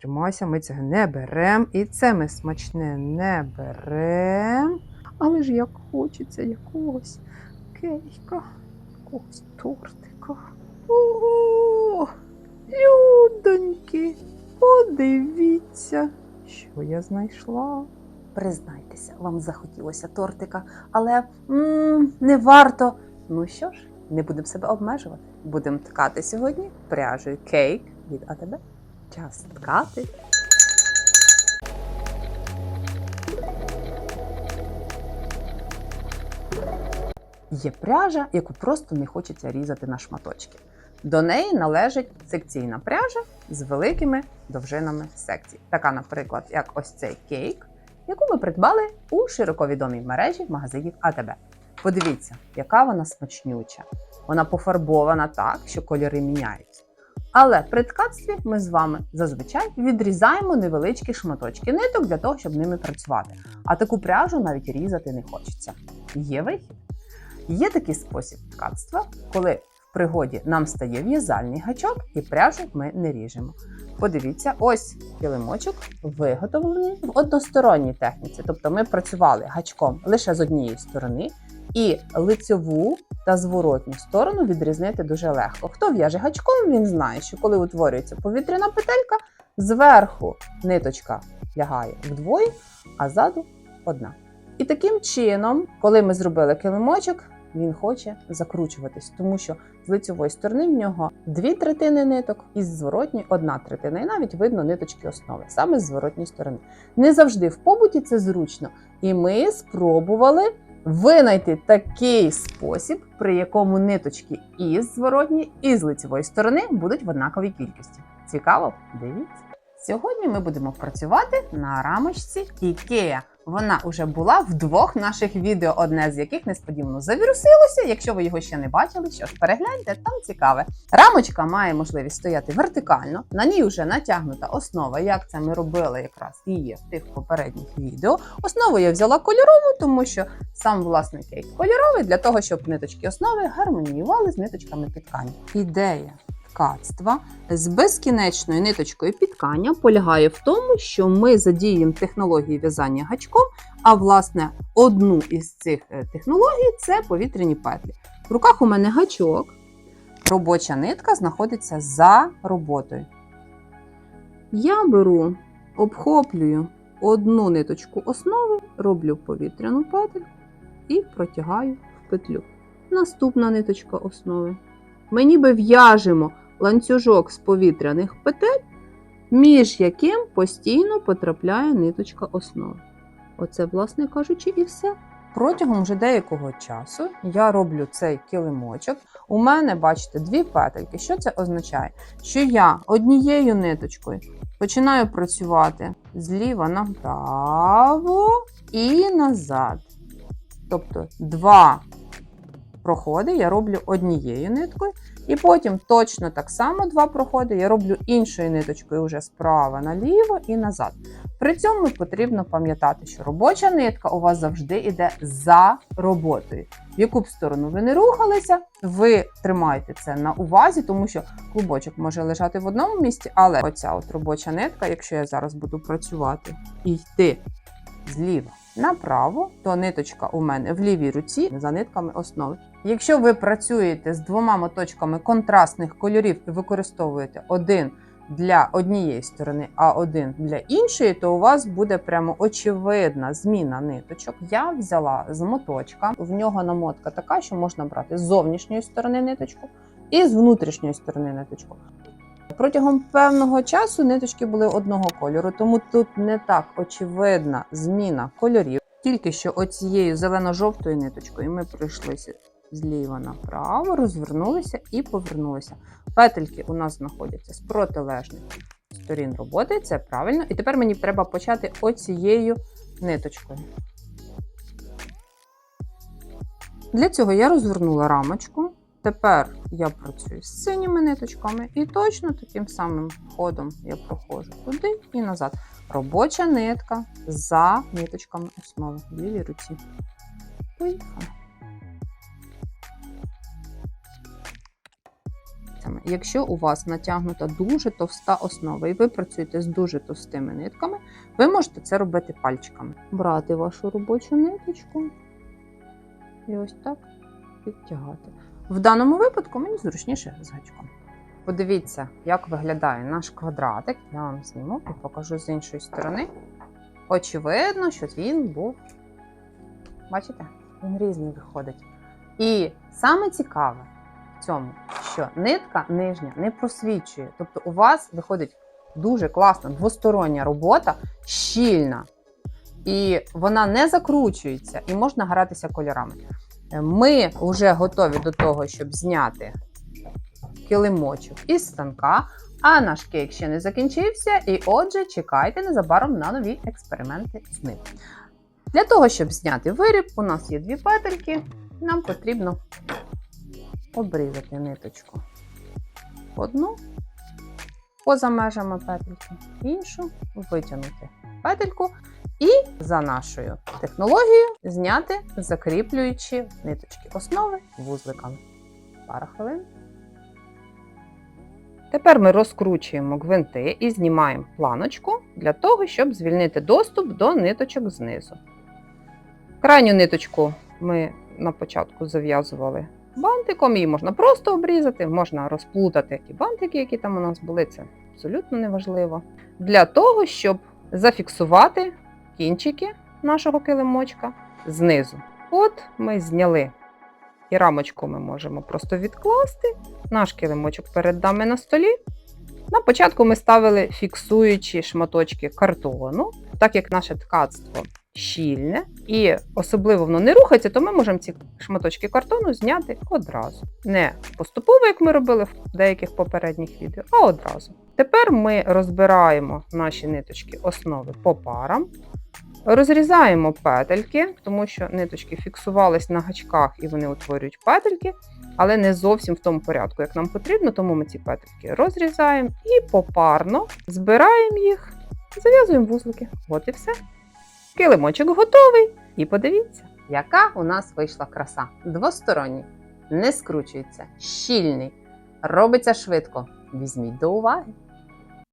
Тримайся, ми цього не беремо. І це ми смачне не беремо. Але ж як хочеться якогось кейка, якогось тортика. Ого! Людоньки, подивіться, що я знайшла. Признайтеся, вам захотілося тортика, але м, не варто. Ну що ж, не будемо себе обмежувати. Будемо ткати сьогодні пряжею кейк від АТБ. Час ткати. Є пряжа, яку просто не хочеться різати на шматочки. До неї належить секційна пряжа з великими довжинами секцій. Така, наприклад, як ось цей кейк, яку ми придбали у широковідомій мережі магазинів АТБ. Подивіться, яка вона смачнюча. Вона пофарбована так, що кольори міняються. Але при ткацтві ми з вами зазвичай відрізаємо невеличкі шматочки ниток для того, щоб ними працювати. А таку пряжу навіть різати не хочеться. Є вихід. Є такий спосіб ткацтва, коли в пригоді нам стає в'язальний гачок і пряжу ми не ріжемо. Подивіться, ось килимочок виготовлений в односторонній техніці. Тобто ми працювали гачком лише з однієї сторони, і лицьову та зворотню сторону відрізнити дуже легко. Хто в'яже гачком, він знає, що коли утворюється повітряна петелька, зверху ниточка лягає вдвоє, а ззаду одна. І таким чином, коли ми зробили килимочок, він хоче закручуватись, тому що з лицьової сторони в нього дві третини ниток, і з зворотньої одна третина. І навіть видно ниточки основи, саме з зворотньої сторони. Не завжди в побуті це зручно. І ми спробували винайти такий спосіб, при якому ниточки і з зворотньої, і з лицевої сторони будуть в однаковій кількості. Цікаво? Дивіться. Сьогодні ми будемо працювати на рамочці IKEA. Вона вже була в двох наших відео, одне з яких несподівано завірусилося. Якщо ви його ще не бачили, що ж перегляньте, там цікаве. Рамочка має можливість стояти вертикально, на ній вже натягнута основа, як це ми робили якраз і є в тих попередніх відео. Основу я взяла кольорову, тому що сам власний кейк кольоровий для того, щоб ниточки основи гармоніювали з ниточками підкання. Ідея ткацтва з безкінечною ниточкою підкання полягає в тому, що ми задіємо технології в'язання гачком, а власне одну із цих е, технологій це повітряні петлі. В руках у мене гачок. Робоча нитка знаходиться за роботою. Я беру, обхоплюю одну ниточку основи, роблю повітряну петельку і протягаю в петлю. Наступна ниточка основи. Ми ніби в'яжемо ланцюжок з повітряних петель, між яким постійно потрапляє ниточка основи. Оце, власне кажучи, і все. Протягом вже деякого часу я роблю цей килимочок. У мене, бачите, дві петельки. Що це означає? Що я однією ниточкою починаю працювати зліва направо і назад. Тобто два проходи я роблю однією ниткою, і потім точно так само два проходи я роблю іншою ниточкою вже справа наліво і назад. При цьому потрібно пам'ятати, що робоча нитка у вас завжди йде за роботою. В яку б сторону ви не рухалися, ви тримаєте це на увазі, тому що клубочок може лежати в одному місці, але оця от робоча нитка, якщо я зараз буду працювати і йти зліва направо, то ниточка у мене в лівій руці за нитками основи. Якщо ви працюєте з двома моточками контрастних кольорів і використовуєте один для однієї сторони, а один для іншої, то у вас буде прямо очевидна зміна ниточок. Я взяла з моточка, в нього намотка така, що можна брати з зовнішньої сторони ниточку і з внутрішньої сторони ниточку. Протягом певного часу ниточки були одного кольору, тому тут не так очевидна зміна кольорів. Тільки що оцією зелено-жовтою ниточкою ми пройшлися зліва направо, розвернулися і повернулися. Петельки у нас знаходяться з протилежних сторін роботи, це правильно. І тепер мені треба почати оцією ниточкою. Для цього я розвернула рамочку. Тепер я працюю з синіми ниточками, і точно таким самим ходом я проходжу туди і назад. Робоча нитка за ниточками основи в лівій руці. Поїхали. Якщо у вас натягнута дуже товста основа, і ви працюєте з дуже товстими нитками, ви можете це робити пальчиками. Брати вашу робочу ниточку і ось так підтягати. В даному випадку мені зручніше з гачком. Подивіться, як виглядає наш квадратик. Я вам зніму і покажу з іншої сторони. Очевидно, що він був. Бачите? Він різний виходить. І саме цікаве в цьому, що нитка нижня не просвічує. Тобто у вас виходить дуже класна двостороння робота, щільна. І вона не закручується, і можна гратися кольорами. Ми вже готові до того, щоб зняти килимочок із станка, а наш кейк ще не закінчився. І отже, чекайте незабаром на нові експерименти з ним. Для того, щоб зняти виріб, у нас є дві петельки. Нам потрібно обрізати ниточку. Одну поза межами петельки, іншу витягнути петельку і за нашою технологією зняти, закріплюючи ниточки основи вузликами. Пара хвилин. Тепер ми розкручуємо гвинти і знімаємо планочку для того, щоб звільнити доступ до ниточок знизу. Крайню ниточку ми на початку зав'язували бантиком, її можна просто обрізати, можна розплутати ті бантики, які там у нас були, це абсолютно неважливо. Для того, щоб зафіксувати кінчики нашого килимочка знизу. От ми зняли і рамочку ми можемо просто відкласти. Наш килимочок перед нами на столі. На початку ми ставили фіксуючі шматочки картону, так як наше ткацтво щільне і особливо воно не рухається, то ми можемо ці шматочки картону зняти одразу. Не поступово, як ми робили в деяких попередніх відео, а одразу. Тепер ми розбираємо наші ниточки основи по парам. Розрізаємо петельки, тому що ниточки фіксувались на гачках і вони утворюють петельки, але не зовсім в тому порядку, як нам потрібно, тому ми ці петельки розрізаємо і попарно збираємо їх, зав'язуємо вузлики. От і все. Килимочок готовий. І подивіться, яка у нас вийшла краса. Двосторонній, не скручується, щільний, робиться швидко. Візьміть до уваги.